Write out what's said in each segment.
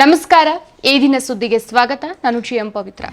ನಮಸ್ಕಾರ. ಈ ದಿನ ಸುದ್ದಿಗೆ ಸ್ವಾಗತ. ನಾನು ಜಿಎಂ ಪವಿತ್ರ.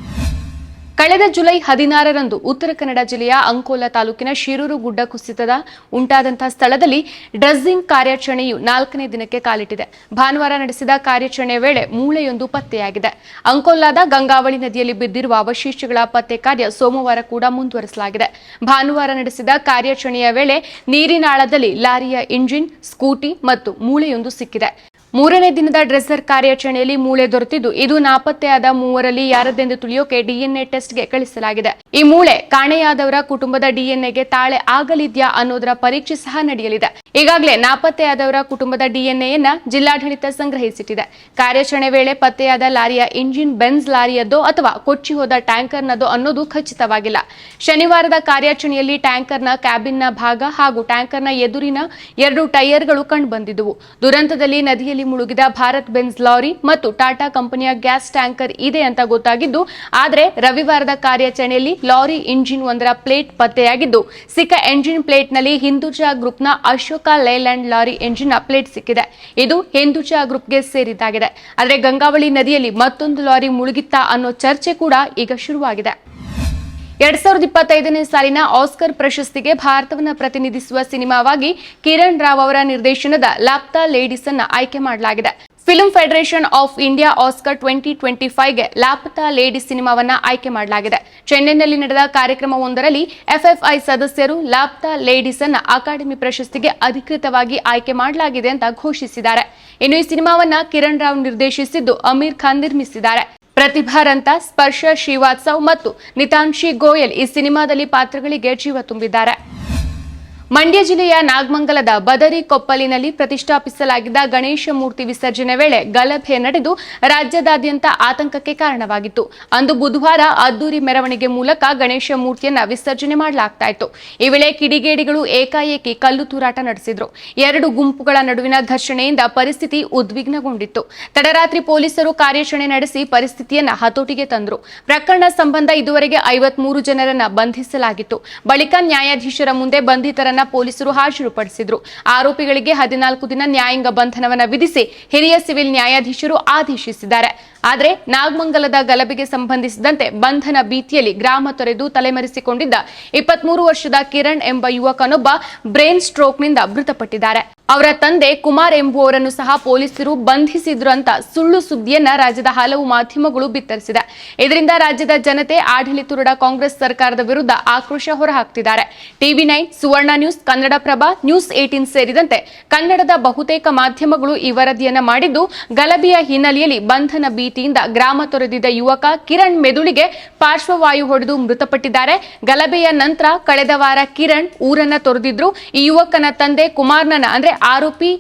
ಕಳೆದ ಜುಲೈ ಹದಿನಾರರಂದು ಉತ್ತರ ಕನ್ನಡ ಜಿಲ್ಲೆಯ ಅಂಕೋಲ ತಾಲೂಕಿನ ಶಿರೂರು ಗುಡ್ಡ ಕುಸಿತದ ಉಂಟಾದಂತಹ ಸ್ಥಳದಲ್ಲಿ ಡ್ರೆಸ್ಸಿಂಗ್ ಕಾರ್ಯಾಚರಣೆಯು ನಾಲ್ಕನೇ ದಿನಕ್ಕೆ ಕಾಲಿಟ್ಟಿದೆ. ಭಾನುವಾರ ನಡೆಸಿದ ಕಾರ್ಯಾಚರಣೆ ವೇಳೆ ಮೂಳೆಯೊಂದು ಪತ್ತೆಯಾಗಿದೆ. ಅಂಕೋಲಾದ ಗಂಗಾವಳಿ ನದಿಯಲ್ಲಿ ಬಿದ್ದಿರುವ ಅವಶೇಷಗಳ ಪತ್ತೆ ಕಾರ್ಯ ಸೋಮವಾರ ಕೂಡ ಮುಂದುವರೆಸಲಾಗಿದೆ. ಭಾನುವಾರ ನಡೆಸಿದ ಕಾರ್ಯಾಚರಣೆಯ ವೇಳೆ ನೀರಿನಾಳದಲ್ಲಿ ಲಾರಿಯ ಇಂಜಿನ್, ಸ್ಕೂಟಿ ಮತ್ತು ಮೂಳೆಯೊಂದು ಸಿಕ್ಕಿದೆ. ಮೂರನೇ ದಿನದ ಡ್ರೆಸ್ಸರ್ ಕಾರ್ಯಾಚರಣೆಯಲ್ಲಿ ಮೂಳೆ ದೊರೆತಿದ್ದು, ಇದು ನಾಪತ್ತೆಯಾದ ಮೂವರಲ್ಲಿ ಯಾರದೆಂದು ತಿಳಿಯೋಕೆ ಡಿಎನ್ಎ ಟೆಸ್ಟ್ಗೆ ಕಳಿಸಲಾಗಿದೆ. ಈ ಮೂಳೆ ಕಾಣೆಯಾದವರ ಕುಟುಂಬದ ಡಿಎನ್ಎಗೆ ತಾಳೆ ಆಗಲಿದ್ಯಾ ಅನ್ನೋದರ ಪರೀಕ್ಷೆ ಸಹ ನಡೆಯಲಿದೆ. ಈಗಾಗಲೇ ನಾಪತ್ತೆಯಾದವರ ಕುಟುಂಬದ ಡಿಎನ್ಎಯನ್ನ ಜಿಲ್ಲಾಡಳಿತ ಸಂಗ್ರಹಿಸಿಟ್ಟಿದೆ. ಕಾರ್ಯಾಚರಣೆ ವೇಳೆ ಪತ್ತೆಯಾದ ಲಾರಿಯ ಇಂಜಿನ್ ಬೆನ್ಸ್ ಲಾರಿಯದ್ದೋ ಅಥವಾ ಕೊಚ್ಚಿ ಹೋದ ಟ್ಯಾಂಕರ್ನದೋ ಅನ್ನೋದು ಖಚಿತವಾಗಿಲ್ಲ. ಶನಿವಾರದ ಕಾರ್ಯಾಚರಣೆಯಲ್ಲಿ ಟ್ಯಾಂಕರ್ನ ಕ್ಯಾಬಿನ್ನ ಭಾಗ ಹಾಗೂ ಟ್ಯಾಂಕರ್ನ ಎದುರಿನ ಎರಡು ಟೈರ್ಗಳು ಕಂಡುಬಂದಿದ್ದವು. ದುರಂತದಲ್ಲಿ ನದಿಯಲ್ಲಿ ಮುಳುಗಿದ ಭಾರತ್ ಬೆನ್ಸ್ ಲಾರಿ ಮತ್ತು ಟಾಟಾ ಕಂಪನಿಯ ಗ್ಯಾಸ್ ಟ್ಯಾಂಕರ್ ಇದೆ ಅಂತ ಗೊತ್ತಾಗಿದ್ದು, ಆದರೆ ರವಿವಾರದ ಕಾರ್ಯಾಚರಣೆಯಲ್ಲಿ ಲಾರಿ ಇಂಜಿನ್ ಒಂದರ ಪ್ಲೇಟ್ ಪತ್ತೆಯಾಗಿದ್ದು, ಸಿಕ್ಕ ಎಂಜಿನ್ ಪ್ಲೇಟ್ನಲ್ಲಿ ಹಿಂದೂಜಾ ಗ್ರೂಪ್ನ ಅಶೋಕ ಲೈಲ್ಯಾಂಡ್ ಲಾರಿ ಎಂಜಿನ್ನ ಪ್ಲೇಟ್ ಸಿಕ್ಕಿದೆ. ಇದು ಹಿಂದೂಜಾ ಗ್ರೂಪ್ಗೆ ಸೇರಿದ್ದಾಗಿದೆ. ಆದರೆ ಗಂಗಾವಳಿ ನದಿಯಲ್ಲಿ ಮತ್ತೊಂದು ಲಾರಿ ಮುಳುಗಿತ್ತಾ ಅನ್ನೋ ಚರ್ಚೆ ಕೂಡ ಈಗ ಶುರುವಾಗಿದೆ. ಎರಡ್ ಸಾವಿರದ ಇಪ್ಪತ್ತೈದನೇ ಸಾಲಿನ ಆಸ್ಕರ್ ಪ್ರಶಸ್ತಿಗೆ ಭಾರತವನ್ನು ಪ್ರತಿನಿಧಿಸುವ ಸಿನಿಮಾವಾಗಿ ಕಿರಣ್ ರಾವ್ ಅವರ ನಿರ್ದೇಶನದ ಲಾಪ್ತಾ ಲೇಡೀಸ್ ಅನ್ನು ಆಯ್ಕೆ ಮಾಡಲಾಗಿದೆ. Film federation of India Oscar twenty twenty ಫೈವ್ಗೆ Laapataa Ladies ಸಿನಿಮಾವನ್ನ ಆಯ್ಕೆ ಮಾಡಲಾಗಿದೆ. ಚೆನ್ನೈನಲ್ಲಿ ನಡೆದ ಕಾರ್ಯಕ್ರಮವೊಂದರಲ್ಲಿ ಎಫ್ಎಫ್ಐ ಸದಸ್ಯರು ಲಾಪ್ತಾ ಲೇಡೀಸ್ ಅನ್ನ ಅಕಾಡೆಮಿ ಪ್ರಶಸ್ತಿಗೆ ಅಧಿಕೃತವಾಗಿ ಆಯ್ಕೆ ಮಾಡಲಾಗಿದೆ ಅಂತ ಘೋಷಿಸಿದ್ದಾರೆ. ಇನ್ನು ಈ ಸಿನಿಮಾವನ್ನ ಕಿರಣ್ ರಾವ್ ನಿರ್ದೇಶಿಸಿದ್ದು ಅಮೀರ್ ಖಾನ್ ನಿರ್ಮಿಸಿದ್ದಾರೆ. ಪ್ರತಿಭಾರಂತ ಸ್ಪರ್ಶ ಶ್ರೀವಾತ್ಸವ್ ಮತ್ತು ನಿತಾಂಶಿ ಗೋಯಲ್ ಈ ಸಿನಿಮಾದಲ್ಲಿ ಪಾತ್ರಗಳಿಗೆ ಜೀವ ತುಂಬಿದ್ದಾರೆ. ಮಂಡ್ಯ ಜಿಲ್ಲೆಯ ನಾಗಮಂಗಲದ ಬದರಿ ಕೊಪ್ಪಲಿನಲ್ಲಿ ಪ್ರತಿಷ್ಠಾಪಿಸಲಾಗಿದ್ದ ಗಣೇಶ ಮೂರ್ತಿ ವಿಸರ್ಜನೆ ವೇಳೆ ಗಲಭೆ ನಡೆದು ರಾಜ್ಯದಾದ್ಯಂತ ಆತಂಕಕ್ಕೆ ಕಾರಣವಾಗಿತ್ತು. ಅಂದು ಬುಧವಾರ ಅದ್ದೂರಿ ಮೆರವಣಿಗೆ ಮೂಲಕ ಗಣೇಶ ಮೂರ್ತಿಯನ್ನ ವಿಸರ್ಜನೆ ಮಾಡಲಾಗ್ತಾ ಇತ್ತು ಈ ವೇಳೆ ಕಿಡಿಗೇಡಿಗಳು ಏಕಾಏಕಿ ಕಲ್ಲು ತೂರಾಟ ನಡೆಸಿದ್ರು. ಎರಡು ಗುಂಪುಗಳ ನಡುವಿನ ಘರ್ಷಣೆಯಿಂದ ಪರಿಸ್ಥಿತಿ ಉದ್ವಿಗ್ನಗೊಂಡಿತ್ತು. ತಡರಾತ್ರಿ ಪೊಲೀಸರು ಕಾರ್ಯಾಚರಣೆ ನಡೆಸಿ ಪರಿಸ್ಥಿತಿಯನ್ನ ಹತೋಟಿಗೆ ತಂದ್ರು. ಪ್ರಕರಣ ಸಂಬಂಧ ಇದುವರೆಗೆ ಐವತ್ಮೂರು ಜನರನ್ನು ಬಂಧಿಸಲಾಗಿತ್ತು. ಬಳಿಕ ನ್ಯಾಯಾಧೀಶರ ಮುಂದೆ ಬಂಧಿತರನ್ನ ಪೊಲೀಸರು ಹಾಜರುಪಡಿಸಿದ್ರು. ಆರೋಪಿಗಳಿಗೆ ಹದಿನಾಲ್ಕು ದಿನ ನ್ಯಾಯಾಂಗ ಬಂಧನವನ್ನ ವಿಧಿಸಿ ಹಿರಿಯ ಸಿವಿಲ್ ನ್ಯಾಯಾಧೀಶರು ಆದೇಶಿಸಿದ್ದಾರೆ. ಆದರೆ ನಾಗಮಂಗಲದ ಗಲಭೆಗೆ ಸಂಬಂಧಿಸಿದಂತೆ ಬಂಧನ ಭೀತಿಯಲ್ಲಿ ಗ್ರಾಮ ತೊರೆದು ತಲೆಮರೆಸಿಕೊಂಡಿದ್ದ ಇಪ್ಪತ್ಮೂರು ವರ್ಷದ ಕಿರಣ್ ಎಂಬ ಯುವಕನೊಬ್ಬ ಬ್ರೈನ್ ಸ್ಟ್ರೋಕ್ನಿಂದ ಮೃತಪಟ್ಟಿದ್ದಾರೆ. ಅವರ ತಂದೆ ಕುಮಾರ್ ಎಂಬುವವರನ್ನು ಸಹ ಪೊಲೀಸರು ಬಂಧಿಸಿದ್ರು ಅಂತ ಸುಳ್ಳು ಸುದ್ದಿಯನ್ನ ರಾಜ್ಯದ ಹಲವು ಮಾಧ್ಯಮಗಳು ಬಿತ್ತರಿಸಿದೆ. ಇದರಿಂದ ರಾಜ್ಯದ ಜನತೆ ಆಡಳಿತರುಡ ಕಾಂಗ್ರೆಸ್ ಸರ್ಕಾರದ ವಿರುದ್ಧ ಆಕ್ರೋಶ ಹೊರಹಾಕ್ತಿದ್ದಾರೆ. TV nine, Suvarna news, Kannadaprabha, news eighteen ಸೇರಿದಂತೆ ಕನ್ನಡದ ಬಹುತೇಕ ಮಾಧ್ಯಮಗಳು ಈ ವರದಿಯನ್ನ ಮಾಡಿದ್ದು, ಗಲಭೆಯ ಹಿನ್ನೆಲೆಯಲ್ಲಿ ಬಂಧನ ಭೀತಿಯಿಂದ ಗ್ರಾಮ ತೊರೆದಿದ್ದ ಯುವಕ ಕಿರಣ್ ಮೆದುಳಿಗೆ ಪಾರ್ಶ್ವವಾಯು ಹೊಡೆದು ಮೃತಪಟ್ಟಿದ್ದಾರೆ. ಗಲಭೆಯ ನಂತರ ಕಳೆದ ವಾರ ಕಿರಣ್ ಊರನ್ನ ತೊರೆದಿದ್ರು. ಈ ಯುವಕನ ತಂದೆ ಕುಮಾರ್ನ ಅಂದ್ರೆ ಆರೋಪಿ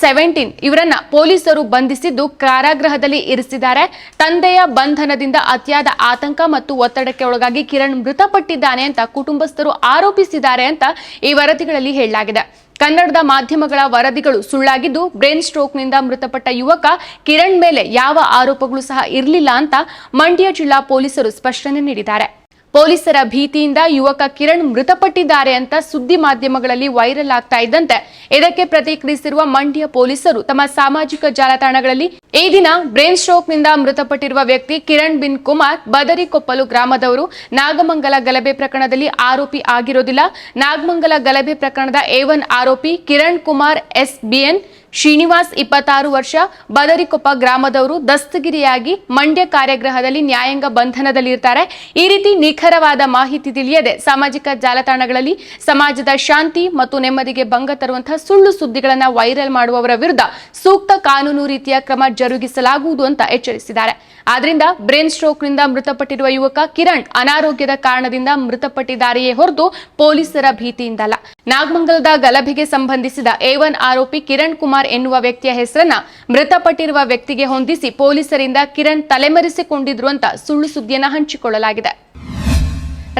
ಸೆವೆಂಟೀನ್ ಇವರನ್ನ ಪೊಲೀಸರು ಬಂಧಿಸಿದ್ದು ಕಾರಾಗೃಹದಲ್ಲಿ ಇರಿಸಿದ್ದಾರೆ. ತಂದೆಯ ಬಂಧನದಿಂದ ಅತಿಯಾದ ಆತಂಕ ಮತ್ತು ಒತ್ತಡಕ್ಕೆ ಒಳಗಾಗಿ ಕಿರಣ್ ಮೃತಪಟ್ಟಿದ್ದಾನೆ ಅಂತ ಕುಟುಂಬಸ್ಥರು ಆರೋಪಿಸಿದ್ದಾರೆ ಅಂತ ಈ ವರದಿಗಳಲ್ಲಿ ಹೇಳಲಾಗಿದೆ. ಕನ್ನಡದ ಮಾಧ್ಯಮಗಳ ವರದಿಗಳು ಸುಳ್ಳಾಗಿದ್ದು ಬ್ರೇನ್ ಸ್ಟ್ರೋಕ್ನಿಂದ ಮೃತಪಟ್ಟ ಯುವಕ ಕಿರಣ್ ಮೇಲೆ ಯಾವ ಆರೋಪಗಳು ಸಹ ಇರಲಿಲ್ಲ ಅಂತ ಮಂಡ್ಯ ಜಿಲ್ಲಾ ಪೊಲೀಸರು ಸ್ಪಷ್ಟನೆ ನೀಡಿದ್ದಾರೆ. ಪೊಲೀಸರ ಭೀತಿಯಿಂದ ಯುವಕ ಕಿರಣ್ ಮೃತಪಟ್ಟಿದ್ದಾರೆ ಅಂತ ಸುದ್ದಿ ಮಾಧ್ಯಮಗಳಲ್ಲಿ ವೈರಲ್ ಆಗ್ತಾ ಇದ್ದಂತೆ. ಇದಕ್ಕೆ ಪ್ರತಿಕ್ರಿಯಿಸಿರುವ ಮಂಡ್ಯ ಪೊಲೀಸರು, ತಮ್ಮ ಸಾಮಾಜಿಕ ಜಾಲತಾಣಗಳಲ್ಲಿ ಈ ದಿನ ಬ್ರೈನ್ ಸ್ಟ್ರೋಕ್ನಿಂದ ಮೃತಪಟ್ಟಿರುವ ವ್ಯಕ್ತಿ ಕಿರಣ್ ಬಿನ್ ಕುಮಾರ್ ಬದರಿಕೊಪ್ಪಲು ಗ್ರಾಮದವರು. ನಾಗಮಂಗಲ ಗಲಭೆ ಪ್ರಕರಣದಲ್ಲಿ ಆರೋಪಿ ಆಗಿರೋದಿಲ್ಲ. ನಾಗಮಂಗಲ ಗಲಭೆ ಪ್ರಕರಣದ ಎ ಆರೋಪಿ Kiran Kumar S B N Srinivas ಇಪ್ಪತ್ತಾರು ವರ್ಷ, ಬದರಿಕೊಪ್ಪ ಗ್ರಾಮದವರು ದಸ್ತಗಿರಿಯಾಗಿ ಮಂಡ್ಯ ಕಾರ್ಯಗ್ರಹದಲ್ಲಿ ನ್ಯಾಯಾಂಗ ಬಂಧನದಲ್ಲಿರ್ತಾರೆ. ಈ ರೀತಿ ನಿಖರವಾದ ಮಾಹಿತಿ ತಿಳಿಯದೆ ಸಾಮಾಜಿಕ ಜಾಲತಾಣಗಳಲ್ಲಿ ಸಮಾಜದ ಶಾಂತಿ ಮತ್ತು ನೆಮ್ಮದಿಗೆ ಭಂಗ ತರುವಂತಹ ಸುಳ್ಳು ಸುದ್ದಿಗಳನ್ನು ವೈರಲ್ ಮಾಡುವವರ ವಿರುದ್ಧ ಸೂಕ್ತ ಕಾನೂನು ರೀತಿಯ ಕ್ರಮ ಜರುಗಿಸಲಾಗುವುದು ಅಂತ ಎಚ್ಚರಿಸಿದ್ದಾರೆ. ಆದ್ರಿಂದ ಸ್ಟ್ರೋಕ್ನಿಂದ ಮೃತಪಟ್ಟಿರುವ ಯುವಕ ಕಿರಣ್ ಅನಾರೋಗ್ಯದ ಕಾರಣದಿಂದ ಮೃತಪಟ್ಟಿದ್ದಾರೆಯೇ ಹೊರತು ಪೊಲೀಸರ ಭೀತಿಯಿಂದಲ್ಲ. ನಾಗಮಂಗಲದ ಗಲಭೆಗೆ ಸಂಬಂಧಿಸಿದ ಎ ಆರೋಪಿ ಕಿರಣ್ ಕುಮಾರ್ ಎನ್ನುವ ವ್ಯಕ್ತಿಯ ಹೆಸರನ್ನ ಮೃತಪಟ್ಟಿರುವ ವ್ಯಕ್ತಿಗೆ ಹೊಂದಿಸಿ ಪೊಲೀಸರಿಂದ ಕಿರಣ್ ತಲೆಮರೆಸಿಕೊಂಡಿದ್ರು ಅಂತ ಸುಳ್ಳು ಸುದ್ದಿಯನ್ನ ಹಂಚಿಕೊಳ್ಳಲಾಗಿದೆ.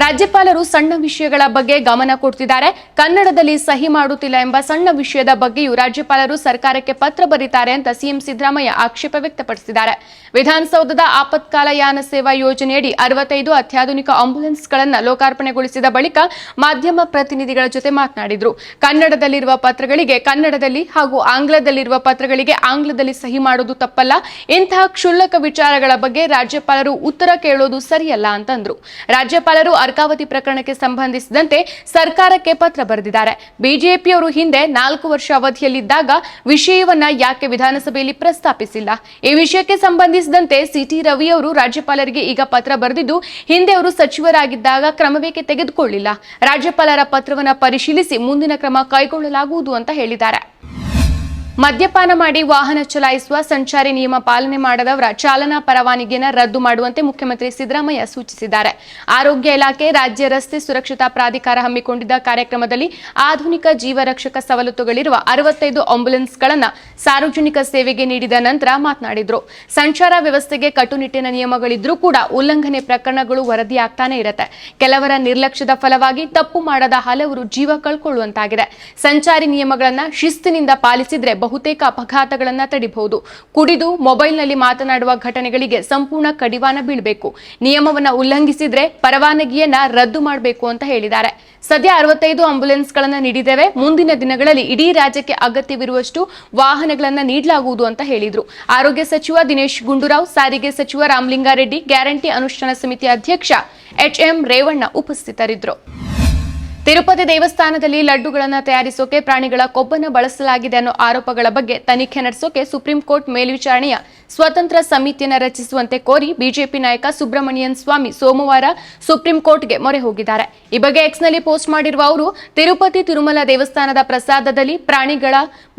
ರಾಜ್ಯಪಾಲರು ಸಣ್ಣ ವಿಷಯಗಳ ಬಗ್ಗೆ ಗಮನ ಕೊಡ್ತಿದ್ದಾರೆ. ಕನ್ನಡದಲ್ಲಿ ಸಹಿ ಮಾಡುತ್ತಿಲ್ಲ ಎಂಬ ಸಣ್ಣ ವಿಷಯದ ಬಗ್ಗೆಯೂ ರಾಜ್ಯಪಾಲರು ಸರ್ಕಾರಕ್ಕೆ ಪತ್ರ ಬರೀತಾರೆ ಅಂತ ಸಿಎಂ ಸಿದ್ದರಾಮಯ್ಯ ಆಕ್ಷೇಪ ವ್ಯಕ್ತಪಡಿಸಿದ್ದಾರೆ. ವಿಧಾನಸೌಧದ ಆಪತ್ಕಾಲ ಯಾನ ಸೇವಾ ಯೋಜನೆಯಡಿ ಅರವತ್ತೈದು ಅತ್ಯಾಧುನಿಕ ಆಂಬ್ಯುಲೆನ್ಸ್ಗಳನ್ನು ಲೋಕಾರ್ಪಣೆಗೊಳಿಸಿದ ಬಳಿಕ ಮಾಧ್ಯಮ ಪ್ರತಿನಿಧಿಗಳ ಜೊತೆ ಮಾತನಾಡಿದರು. ಕನ್ನಡದಲ್ಲಿರುವ ಪತ್ರಗಳಿಗೆ ಕನ್ನಡದಲ್ಲಿ ಹಾಗೂ ಆಂಗ್ಲದಲ್ಲಿರುವ ಪತ್ರಗಳಿಗೆ ಆಂಗ್ಲದಲ್ಲಿ ಸಹಿ ಮಾಡೋದು ತಪ್ಪಲ್ಲ. ಇಂತಹ ಕ್ಷುಲ್ಲಕ ವಿಚಾರಗಳ ಬಗ್ಗೆ ರಾಜ್ಯಪಾಲರು ಉತ್ತರ ಕೇಳೋದು ಸರಿಯಲ್ಲ ಅಂತಂದ್ರು. ರಾಜ್ಯಪಾಲರು ಅರ್ಕಾವತಿ ಪ್ರಕರಣಕ್ಕೆ ಸಂಬಂಧಿಸಿದಂತೆ ಸರ್ಕಾರಕ್ಕೆ ಪತ್ರ ಬರೆದಿದ್ದಾರೆ. ಬಿಜೆಪಿಯವರು ಹಿಂದೆ ನಾಲ್ಕು ವರ್ಷ ಅವಧಿಯಲ್ಲಿದ್ದಾಗ ವಿಷಯವನ್ನ ಯಾಕೆ ವಿಧಾನಸಭೆಯಲ್ಲಿ ಪ್ರಸ್ತಾಪಿಸಿಲ್ಲ? ಈ ವಿಷಯಕ್ಕೆ ಸಂಬಂಧಿಸಿದಂತೆ ಸಿಟಿ ರವಿ ಅವರು ರಾಜ್ಯಪಾಲರಿಗೆ ಈಗ ಪತ್ರ ಬರೆದಿದ್ದು, ಹಿಂದೆ ಅವರು ಸಚಿವರಾಗಿದ್ದಾಗ ಕ್ರಮವೇಕೆ ತೆಗೆದುಕೊಳ್ಳಿಲ್ಲ. ರಾಜ್ಯಪಾಲರ ಪತ್ರವನ್ನ ಪರಿಶೀಲಿಸಿ ಮುಂದಿನ ಕ್ರಮ ಕೈಗೊಳ್ಳಲಾಗುವುದು ಅಂತ ಹೇಳಿದ್ದಾರೆ. ಮದ್ಯಪಾನ ಮಾಡಿ ವಾಹನ ಚಲಾಯಿಸುವ ಸಂಚಾರಿ ನಿಯಮ ಪಾಲನೆ ಮಾಡದವರ ಚಾಲನಾ ಪರವಾನಗಿಯನ್ನು ರದ್ದು ಮಾಡುವಂತೆ ಮುಖ್ಯಮಂತ್ರಿ ಸಿದ್ದರಾಮಯ್ಯ ಸೂಚಿಸಿದ್ದಾರೆ. ಆರೋಗ್ಯ ಇಲಾಖೆ, ರಾಜ್ಯ ರಸ್ತೆ ಸುರಕ್ಷತಾ ಪ್ರಾಧಿಕಾರ ಹಮ್ಮಿಕೊಂಡಿದ್ದ ಕಾರ್ಯಕ್ರಮದಲ್ಲಿ ಆಧುನಿಕ ಜೀವರಕ್ಷಕ ಸವಲತ್ತುಗಳಿರುವ ಅರವತ್ತೈದು ಆಂಬ್ಯುಲೆನ್ಸ್ಗಳನ್ನು ಸಾರ್ವಜನಿಕ ಸೇವೆಗೆ ನೀಡಿದ ನಂತರ ಮಾತನಾಡಿದರು. ಸಂಚಾರ ವ್ಯವಸ್ಥೆಗೆ ಕಟ್ಟುನಿಟ್ಟಿನ ನಿಯಮಗಳಿದ್ರೂ ಕೂಡ ಉಲ್ಲಂಘನೆ ಪ್ರಕರಣಗಳು ವರದಿಯಾಗ್ತಾನೆ ಇರುತ್ತೆ. ಕೆಲವರ ನಿರ್ಲಕ್ಷ್ಯದ ಫಲವಾಗಿ ತಪ್ಪು ಮಾಡದ ಹಲವರು ಜೀವ ಕಳ್ಕೊಳ್ಳುವಂತಾಗಿದೆ. ಸಂಚಾರಿ ನಿಯಮಗಳನ್ನು ಶಿಸ್ತಿನಿಂದ ಪಾಲಿಸಿದ್ರೆ ಬಹುತೇಕ ಅಪಘಾತಗಳನ್ನು ತಡಿಬಹುದು. ಕುಡಿದು ಮೊಬೈಲ್ನಲ್ಲಿ ಮಾತನಾಡುವ ಘಟನೆಗಳಿಗೆ ಸಂಪೂರ್ಣ ಕಡಿವಾಣ ಬೀಳಬೇಕು. ನಿಯಮವನ್ನ ಉಲ್ಲಂಘಿಸಿದ್ರೆ ಪರವಾನಗಿಯನ್ನ ರದ್ದು ಮಾಡಬೇಕು ಅಂತ ಹೇಳಿದ್ದಾರೆ. ಸದ್ಯ ಅರವತ್ತೈದು ಆಂಬ್ಯುಲೆನ್ಸ್ಗಳನ್ನು ನೀಡಿದ್ದೇವೆ. ಮುಂದಿನ ದಿನಗಳಲ್ಲಿ ಇಡೀ ರಾಜ್ಯಕ್ಕೆ ಅಗತ್ಯವಿರುವಷ್ಟು ವಾಹನಗಳನ್ನ ನೀಡಲಾಗುವುದು ಅಂತ ಹೇಳಿದರು. ಆರೋಗ್ಯ ಸಚಿವ ದಿನೇಶ್ ಗುಂಡೂರಾವ್, ಸಾರಿಗೆ ಸಚಿವ ರಾಮಲಿಂಗಾರೆಡ್ಡಿ, ಗ್ಯಾರಂಟಿ ಅನುಷ್ಠಾನ ಸಮಿತಿ ಅಧ್ಯಕ್ಷ ಎಚ್ಎಂ ರೇವಣ್ಣ ಉಪಸ್ಥಿತರಿದ್ದರು. ತಿರುಪತಿ ದೇವಸ್ಥಾನದಲ್ಲಿ ಲಡ್ಡುಗಳನ್ನು ತಯಾರಿಸೋಕೆ ಪ್ರಾಣಿಗಳ ಕೊಬ್ಬನ್ನು ಬಳಸಲಾಗಿದೆ ಅನ್ನೋ ಆರೋಪಗಳ ಬಗ್ಗೆ ತನಿಖೆ ನಡೆಸೋಕೆ ಸುಪ್ರೀಂ ಕೋರ್ಟ್ ಮೇಲ್ವಿಚಾರಣೆಯ ಸ್ವತಂತ್ರ ಸಮಿತಿಯನ್ನು ರಚಿಸುವಂತೆ ಕೋರಿ ಬಿಜೆಪಿ ನಾಯಕ ಸುಬ್ರಹ್ಮಣ್ಯನ್ ಸ್ವಾಮಿ ಸೋಮವಾರ ಸುಪ್ರೀಂ ಕೋರ್ಟ್ಗೆ ಮೊರೆ ಹೋಗಿದ್ದಾರೆ. ಈ ಬಗ್ಗೆ ಎಕ್ಸ್ನಲ್ಲಿ ಪೋಸ್ಟ್ ಮಾಡಿರುವ ಅವರು, ತಿರುಪತಿ ತಿರುಮಲ ದೇವಸ್ಥಾನದ ಪ್ರಸಾದದಲ್ಲಿ ಪ್ರಾಣಿಗಳ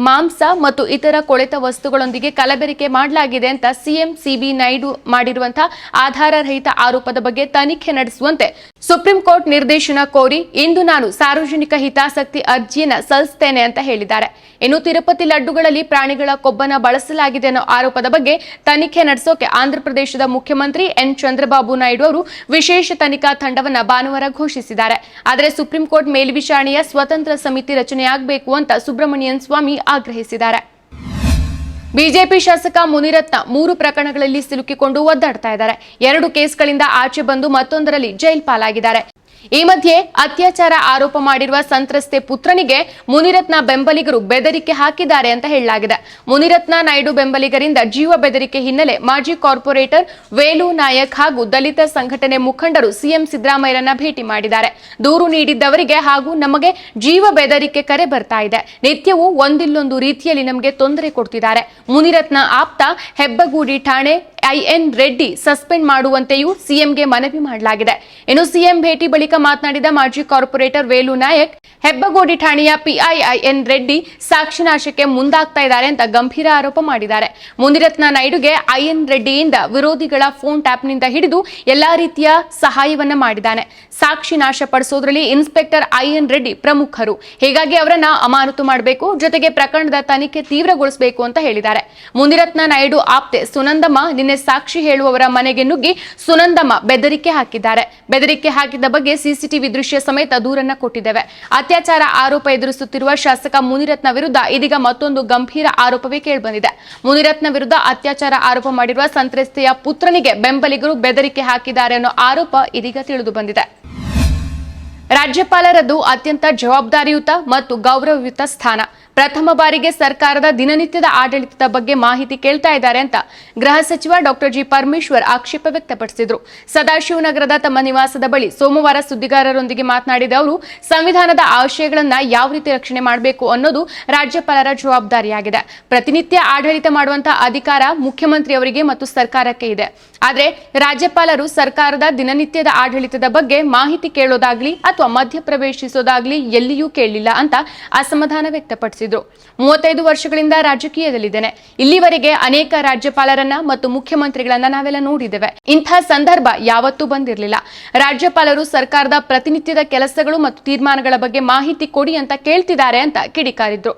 ಮಾಂಸ ಮತ್ತು ಇತರ ಕೊಳೆತ ವಸ್ತುಗಳೊಂದಿಗೆ ಕಲಬೆರಿಕೆ ಮಾಡಲಾಗಿದೆ ಅಂತ ಸಿಎಂ, ಸಿಬಿ ನಾಯ್ಡು ಮಾಡಿರುವಂತಹ ಆಧಾರರಹಿತ ಆರೋಪದ ಬಗ್ಗೆ ತನಿಖೆ ನಡೆಸುವಂತೆ ಸುಪ್ರೀಂ ಕೋರ್ಟ್ ನಿರ್ದೇಶನ ಕೋರಿ ಇಂದು ಸಾರ್ವಜನಿಕ ಹಿತಾಸಕ್ತಿ ಅರ್ಜಿಯನ್ನ ಸಲ್ಲಿಸುತ್ತೇನೆ ಅಂತ ಹೇಳಿದ್ದಾರೆ. ಇನ್ನು ತಿರುಪತಿ ಲಡ್ಡುಗಳಲ್ಲಿ ಪ್ರಾಣಿಗಳ ಕೊಬ್ಬನ ಬಳಸಲಾಗಿದೆ ಅನ್ನೋ ಆರೋಪದ ಬಗ್ಗೆ ತನಿಖೆ ನಡೆಸೋಕೆ ಆಂಧ್ರಪ್ರದೇಶದ ಮುಖ್ಯಮಂತ್ರಿ ಎನ್ ಚಂದ್ರಬಾಬು ನಾಯ್ಡು ಅವರು ವಿಶೇಷ ತನಿಖಾ ತಂಡವನ್ನ ಭಾನುವಾರ ಘೋಷಿಸಿದ್ದಾರೆ. ಆದರೆ ಸುಪ್ರೀಂ ಕೋರ್ಟ್ ಮೇಲ್ವಿಚಾರಣೆಯ ಸ್ವತಂತ್ರ ಸಮಿತಿ ರಚನೆಯಾಗಬೇಕು ಅಂತ ಸುಬ್ರಹ್ಮಣ್ಯನ್ ಸ್ವಾಮಿ ಆಗ್ರಹಿಸಿದ್ದಾರೆ. ಬಿಜೆಪಿ ಶಾಸಕ ಮುನಿರತ್ನ ಮೂರು ಪ್ರಕರಣಗಳಲ್ಲಿ ಸಿಲುಕಿಕೊಂಡು ಒದ್ದಾಡ್ತಾ ಇದ್ದಾರೆ. ಎರಡು ಕೇಸ್ಗಳಿಂದ ಆಚೆ ಬಂದು ಮತ್ತೊಂದರಲ್ಲಿ ಜೈಲ್ ಪಾಲಾಗಿದ್ದಾರೆ. ಈ ಮಧ್ಯೆ ಅತ್ಯಾಚಾರ ಆರೋಪ ಮಾಡಿರುವ ಸಂತ್ರಸ್ತೆ ಪುತ್ರನಿಗೆ ಮುನಿರತ್ನ ಬೆಂಬಲಿಗರು ಬೆದರಿಕೆ ಹಾಕಿದ್ದಾರೆ ಅಂತ ಹೇಳಲಾಗಿದೆ. ಮುನಿರತ್ನ ನಾಯ್ಡು ಬೆಂಬಲಿಗರಿಂದ ಜೀವ ಬೆದರಿಕೆ ಹಿನ್ನೆಲೆ ಮಾಜಿ ಕಾರ್ಪೊರೇಟರ್ ವೇಲು ನಾಯಕ್ ಹಾಗೂ ದಲಿತ ಸಂಘಟನೆ ಮುಖಂಡರು ಸಿಎಂ ಸಿದ್ದರಾಮಯ್ಯರನ್ನ ಭೇಟಿ ಮಾಡಿದ್ದಾರೆ. ದೂರು ನೀಡಿದ್ದವರಿಗೆ ಹಾಗೂ ನಮಗೆ ಜೀವ ಬೆದರಿಕೆ ಕರೆ ಬರ್ತಾ ಇದೆ. ನಿತ್ಯವೂ ಒಂದಿಲ್ಲೊಂದು ರೀತಿಯಲ್ಲಿ ನಮಗೆ ತೊಂದರೆ ಕೊಡ್ತಿದ್ದಾರೆ. ಮುನಿರತ್ನ ಆಪ್ತ ಹೆಬ್ಬಗೂಡಿ ಠಾಣೆ ಐಎನ್ ರೆಡ್ಡಿ ಸಸ್ಪೆಂಡ್ ಮಾಡುವಂತೆಯೂ ಸಿಎಂಗೆ ಮನವಿ ಮಾಡಲಾಗಿದೆ. ಇನ್ನು ಸಿಎಂ ಭೇಟಿ ಬಳಿಕ ಮಾತನಾಡಿದ ಮಾಜಿ ಕಾರ್ಪೊರೇಟರ್ ವೇಲು ನಾಯಕ್, ಹೆಬ್ಬಗೋಡಿ ಠಾಣೆಯ ಪಿಐಐಎನ್ ರೆಡ್ಡಿ ಸಾಕ್ಷಿನಾಶಕ್ಕೆ ಮುಂದಾಗ್ತಾ ಇದ್ದಾರೆ ಅಂತ ಗಂಭೀರ ಆರೋಪ ಮಾಡಿದ್ದಾರೆ. ಮುನಿರತ್ನ ನಾಯ್ಡುಗೆ ಐಎನ್ ರೆಡ್ಡಿಯಿಂದ ವಿರೋಧಿಗಳ ಫೋನ್ ಟ್ಯಾಪ್ನಿಂದ ಹಿಡಿದು ಎಲ್ಲಾ ರೀತಿಯ ಸಹಾಯವನ್ನ ಮಾಡಿದ್ದಾನೆ. ಸಾಕ್ಷಿ ನಾಶ ಪಡಿಸೋದ್ರಲ್ಲಿ ಇನ್ಸ್ಪೆಕ್ಟರ್ ಐಎನ್ ರೆಡ್ಡಿ ಪ್ರಮುಖರು. ಹೀಗಾಗಿ ಅವರನ್ನ ಅಮಾನತು ಮಾಡಬೇಕು, ಜೊತೆಗೆ ಪ್ರಕರಣದ ತನಿಖೆ ತೀವ್ರಗೊಳಿಸಬೇಕು ಅಂತ ಹೇಳಿದ್ದಾರೆ. ಮುನಿರತ್ನ ನಾಯ್ಡು ಆಪ್ತೆ ಸುನಂದಮ್ಮ ನಿನ್ನೆ ಸಾಕ್ಷಿ ಹೇಳುವವರ ಮನೆಗೆ ನುಗ್ಗಿ ಸುನಂದಮ್ಮ ಬೆದರಿಕೆ ಹಾಕಿದ್ದಾರೆ. ಬೆದರಿಕೆ ಹಾಕಿದ ಬಗ್ಗೆ ಸಿಸಿಟಿವಿ ದೃಶ್ಯ ಸಮೇತ ದೂರನ್ನ ಕೊಟ್ಟಿದ್ದೇವೆ. ಅತ್ಯಾಚಾರ ಆರೋಪ ಎದುರಿಸುತ್ತಿರುವ ಶಾಸಕ ಮುನಿರತ್ನ ವಿರುದ್ಧ ಇದೀಗ ಮತ್ತೊಂದು ಗಂಭೀರ ಆರೋಪವೇ ಕೇಳಿಬಂದಿದೆ. ಮುನಿರತ್ನ ವಿರುದ್ಧ ಅತ್ಯಾಚಾರ ಆರೋಪ ಮಾಡಿರುವ ಸಂತ್ರಸ್ತೆಯ ಪುತ್ರನಿಗೆ ಬೆಂಬಲಿಗರು ಬೆದರಿಕೆ ಹಾಕಿದ್ದಾರೆ ಅನ್ನೋ ಆರೋಪ ಇದೀಗ ತಿಳಿದು ಬಂದಿದೆ. ರಾಜ್ಯಪಾಲರದ್ದು ಅತ್ಯಂತ ಜವಾಬ್ದಾರಿಯುತ ಮತ್ತು ಗೌರವಯುತ ಸ್ಥಾನ. ಪ್ರಥಮ ಬಾರಿಗೆ ಸರ್ಕಾರದ ದಿನನಿತ್ಯದ ಆಡಳಿತದ ಬಗ್ಗೆ ಮಾಹಿತಿ ಕೇಳ್ತಾ ಇದ್ದಾರೆ ಅಂತ ಗೃಹ ಸಚಿವ ಡಾಕ್ಟರ್ ಜಿ ಪರಮೇಶ್ವರ್ ಆಕ್ಷೇಪ ವ್ಯಕ್ತಪಡಿಸಿದರು. ಸದಾಶಿವನಗರದ ತಮ್ಮ ನಿವಾಸದ ಬಳಿ ಸೋಮವಾರ ಸುದ್ದಿಗಾರರೊಂದಿಗೆ ಮಾತನಾಡಿದ ಅವರು, ಸಂವಿಧಾನದ ಆಶಯಗಳನ್ನ ಯಾವ ರೀತಿ ರಕ್ಷಣೆ ಮಾಡಬೇಕು ಅನ್ನೋದು ರಾಜ್ಯಪಾಲರ ಜವಾಬ್ದಾರಿಯಾಗಿದೆ. ಪ್ರತಿನಿತ್ಯ ಆಡಳಿತ ಮಾಡುವಂತಹ ಅಧಿಕಾರ ಮುಖ್ಯಮಂತ್ರಿಯವರಿಗೆ ಮತ್ತು ಸರ್ಕಾರಕ್ಕೆ ಇದೆ. ಆದರೆ ರಾಜ್ಯಪಾಲರು ಸರ್ಕಾರದ ದಿನನಿತ್ಯದ ಆಡಳಿತದ ಬಗ್ಗೆ ಮಾಹಿತಿ ಕೇಳೋದಾಗ್ಲಿ ಅಥವಾ ಮಧ್ಯಪ್ರವೇಶಿಸೋದಾಗ್ಲಿ ಎಲ್ಲಿಯೂ ಕೇಳಲಿಲ್ಲ ಅಂತ ಅಸಮಾಧಾನ ವ್ಯಕ್ತಪಡಿಸಿದರು. ಮೂವತ್ತೈದು ವರ್ಷಗಳಿಂದ ರಾಜಕೀಯದಲ್ಲಿದ್ದೇನೆ. ಇಲ್ಲಿವರೆಗೆ ಅನೇಕ ರಾಜ್ಯಪಾಲರನ್ನ ಮತ್ತು ಮುಖ್ಯಮಂತ್ರಿಗಳನ್ನ ನಾವೆಲ್ಲ ನೋಡಿದ್ದೇವೆ. ಇಂಥ ಸಂದರ್ಭ ಯಾವತ್ತೂ ಬಂದಿರಲಿಲ್ಲ. ರಾಜ್ಯಪಾಲರು ಸರ್ಕಾರದ ಪ್ರತಿನಿತ್ಯದ ಕೆಲಸಗಳು ಮತ್ತು ತೀರ್ಮಾನಗಳ ಬಗ್ಗೆ ಮಾಹಿತಿ ಕೊಡಿ ಅಂತ ಕೇಳ್ತಿದ್ದಾರೆ ಅಂತ ಕಿಡಿಕಾರಿದ್ರು.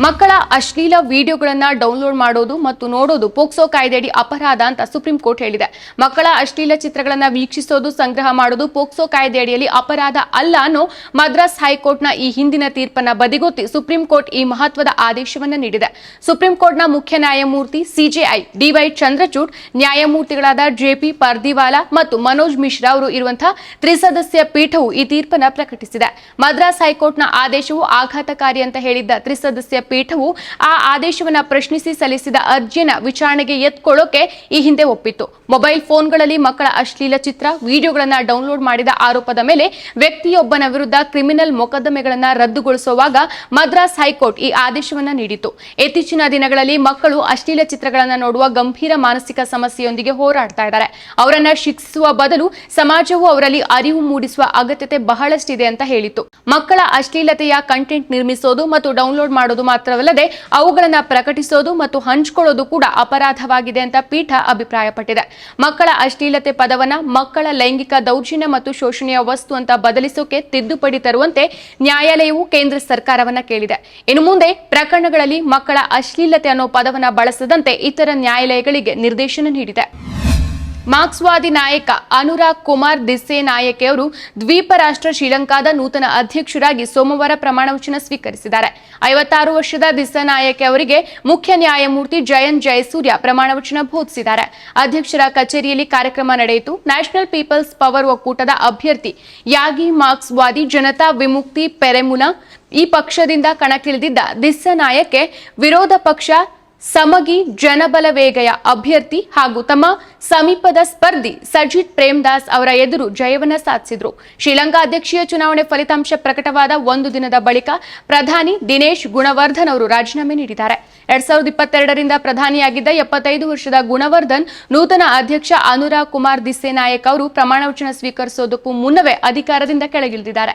ಮಕ್ಕಳ ಅಶ್ಲೀಲ ವಿಡಿಯೋಗಳನ್ನ ಡೌನ್ಲೋಡ್ ಮಾಡೋದು ಮತ್ತು ನೋಡೋದು ಪೋಕ್ಸೋ ಕಾಯ್ದೆಯಡಿ ಅಪರಾಧ ಅಂತ ಸುಪ್ರೀಂ ಕೋರ್ಟ್ ಹೇಳಿದೆ. ಮಕ್ಕಳ ಅಶ್ಲೀಲ ಚಿತ್ರಗಳನ್ನ ವೀಕ್ಷಿಸೋದು, ಸಂಗ್ರಹ ಮಾಡೋದು ಪೋಕ್ಸೋ ಕಾಯ್ದೆಯಡಿಯಲ್ಲಿ ಅಪರಾಧ ಅಲ್ಲ ಅನ್ನೋ ಮದ್ರಾಸ್ ಹೈಕೋರ್ಟ್ನ ಈ ಹಿಂದಿನ ತೀರ್ಪನ್ನ ಬದಿಗೊತ್ತಿ ಸುಪ್ರೀಂ ಕೋರ್ಟ್ ಈ ಮಹತ್ವದ ಆದೇಶವನ್ನ ನೀಡಿದೆ. ಸುಪ್ರೀಂ ಕೋರ್ಟ್ನ ಮುಖ್ಯ ನ್ಯಾಯಮೂರ್ತಿ ಸಿಜೆಐ ಡಿವೈ ಚಂದ್ರಚೂಡ್, ನ್ಯಾಯಮೂರ್ತಿಗಳಾದ ಜೆಪಿ ಪರ್ದಿವಾಲಾ ಮತ್ತು ಮನೋಜ್ ಮಿಶ್ರಾ ಅವರು ಇರುವಂತಹ ತ್ರಿಸದಸ್ಯ ಪೀಠವು ಈ ತೀರ್ಪನ್ನ ಪ್ರಕಟಿಸಿದೆ. ಮದ್ರಾಸ್ ಹೈಕೋರ್ಟ್ನ ಆದೇಶವು ಆಘಾತಕಾರಿ ಅಂತ ಹೇಳಿದ್ದ ತ್ರಿಸದಸ್ಯ ಪೀಠವು ಆ ಆದೇಶವನ್ನು ಪ್ರಶ್ನಿಸಿ ಸಲ್ಲಿಸಿದ ಅರ್ಜಿಯನ್ನ ವಿಚಾರಣೆಗೆ ಎತ್ಕೊಳ್ಳೋಕೆ ಈ ಹಿಂದೆ ಒಪ್ಪಿತ್ತು. ಮೊಬೈಲ್ ಫೋನ್ಗಳಲ್ಲಿ ಮಕ್ಕಳ ಅಶ್ಲೀಲ ಚಿತ್ರ, ವಿಡಿಯೋಗಳನ್ನು ಡೌನ್ಲೋಡ್ ಮಾಡಿದ ಆರೋಪದ ಮೇಲೆ ವ್ಯಕ್ತಿಯೊಬ್ಬನ ವಿರುದ್ಧ ಕ್ರಿಮಿನಲ್ ಮೊಕದ್ದಮೆಗಳನ್ನು ರದ್ದುಗೊಳಿಸುವಾಗ ಮದ್ರಾಸ್ ಹೈಕೋರ್ಟ್ ಈ ಆದೇಶವನ್ನು ನೀಡಿತು ಇತ್ತೀಚಿನ ದಿನಗಳಲ್ಲಿ ಮಕ್ಕಳು ಅಶ್ಲೀಲ ಚಿತ್ರಗಳನ್ನು ನೋಡುವ ಗಂಭೀರ ಮಾನಸಿಕ ಸಮಸ್ಯೆಯೊಂದಿಗೆ ಹೋರಾಡ್ತಾ ಇದ್ದಾರೆ. ಅವರನ್ನ ಶಿಕ್ಷಿಸುವ ಬದಲು ಸಮಾಜವು ಅವರಲ್ಲಿ ಅರಿವು ಮೂಡಿಸುವ ಅಗತ್ಯತೆ ಬಹಳಷ್ಟಿದೆ ಅಂತ ಹೇಳಿತು ಮಕ್ಕಳ ಅಶ್ಲೀಲತೆಯ ಕಂಟೆಂಟ್ ನಿರ್ಮಿಸೋದು ಮತ್ತು ಡೌನ್ಲೋಡ್ ಮಾಡೋದು ಮಾತ್ರವಲ್ಲದೆ ಅವುಗಳನ್ನು ಪ್ರಕಟಿಸೋದು ಮತ್ತು ಹಂಚಿಕೊಳ್ಳೋದು ಕೂಡ ಅಪರಾಧವಾಗಿದೆ ಅಂತ ಪೀಠ ಅಭಿಪ್ರಾಯಪಟ್ಟಿದೆ. ಮಕ್ಕಳ ಅಶ್ಲೀಲತೆ ಪದವನ್ನ ಮಕ್ಕಳ ಲೈಂಗಿಕ ದೌರ್ಜನ್ಯ ಮತ್ತು ಶೋಷಣೆಯ ವಸ್ತು ಅಂತ ಬದಲಿಸೋಕೆ ತಿದ್ದುಪಡಿ ತರುವಂತೆ ನ್ಯಾಯಾಲಯವು ಕೇಂದ್ರ ಸರ್ಕಾರವನ್ನ ಕೇಳಿದೆ. ಇನ್ನು ಮುಂದೆ ಪ್ರಕರಣಗಳಲ್ಲಿ ಮಕ್ಕಳ ಅಶ್ಲೀಲತೆ ಅನ್ನೋ ಪದವನ್ನು ಬಳಸದಂತೆ ಇತರ ನ್ಯಾಯಾಲಯಗಳಿಗೆ ನಿರ್ದೇಶನ ನೀಡಿದೆ. ಮಾರ್ಕ್ಸ್ವಾದಿ ನಾಯಕ ಅನುರಾಗ್ ಕುಮಾರ್ ದಿಸ್ಸೆ ನಾಯಕೆ ಅವರು ದ್ವೀಪ ರಾಷ್ಟ್ರ ಶ್ರೀಲಂಕಾದ ನೂತನ ಅಧ್ಯಕ್ಷರಾಗಿ ಸೋಮವಾರ ಪ್ರಮಾಣವಚನ ಸ್ವೀಕರಿಸಿದ್ದಾರೆ. ಐವತ್ತಾರು ವರ್ಷದ ದಿಸ್ಸೆ ನಾಯಕೆ ಅವರಿಗೆ ಮುಖ್ಯ ನ್ಯಾಯಮೂರ್ತಿ ಜಯಂತ್ ಜಯಸೂರ್ಯ ಪ್ರಮಾಣವಚನ ಬೋಧಿಸಿದ್ದಾರೆ. ಅಧ್ಯಕ್ಷರ ಕಚೇರಿಯಲ್ಲಿ ಕಾರ್ಯಕ್ರಮ ನಡೆಯಿತು. ನ್ಯಾಷನಲ್ ಪೀಪಲ್ಸ್ ಪವರ್ ಒಕ್ಕೂಟದ ಅಭ್ಯರ್ಥಿ ಯಾಗಿ ಮಾರ್ಕ್ಸ್ವಾದಿ ಜನತಾ ವಿಮುಕ್ತಿ ಪೆರೆಮುನ ಈ ಪಕ್ಷದಿಂದ ಕಣಕ್ಕಿಳಿದಿದ್ದ ದಿಸ್ಸ ನಾಯಕೆ ವಿರೋಧ ಪಕ್ಷ ಸಮಗಿ ಜನಬಲವೇಗಯ ಅಭ್ಯರ್ಥಿ ಹಾಗೂ ತಮ್ಮ ಸಮೀಪದ ಸ್ಪರ್ಧಿ ಸಜಿತ್ ಪ್ರೇಮದಾಸ್ ಅವರ ಎದುರು ಜಯವನ್ನ ಸಾಧಿಸಿದ್ರು. ಶ್ರೀಲಂಕಾ ಅಧ್ಯಕ್ಷೀಯ ಚುನಾವಣೆ ಫಲಿತಾಂಶ ಪ್ರಕಟವಾದ ಒಂದು ದಿನದ ಬಳಿಕ ಪ್ರಧಾನಿ ದಿನೇಶ್ ಗುಣವರ್ಧನ್ ಅವರು ರಾಜೀನಾಮೆ ನೀಡಿದ್ದಾರೆ. ಎರಡ್ ಸಾವಿರದ ಇಪ್ಪತ್ತೆರಡರಿಂದ ಪ್ರಧಾನಿಯಾಗಿದ್ದ ಎಪ್ಪತ್ತೈದು ವರ್ಷದ ಗುಣವರ್ಧನ್, ನೂತನ ಅಧ್ಯಕ್ಷ ಅನುರಾಗ್ ಕುಮಾರ್ ದಿಸ್ಸೆ ನಾಯಕ್ ಅವರು ಪ್ರಮಾಣವಚನ ಸ್ವೀಕರಿಸೋದಕ್ಕೂ ಮುನ್ನವೇ ಅಧಿಕಾರದಿಂದ ಕೆಳಗಿಳಿದಿದ್ದಾರೆ.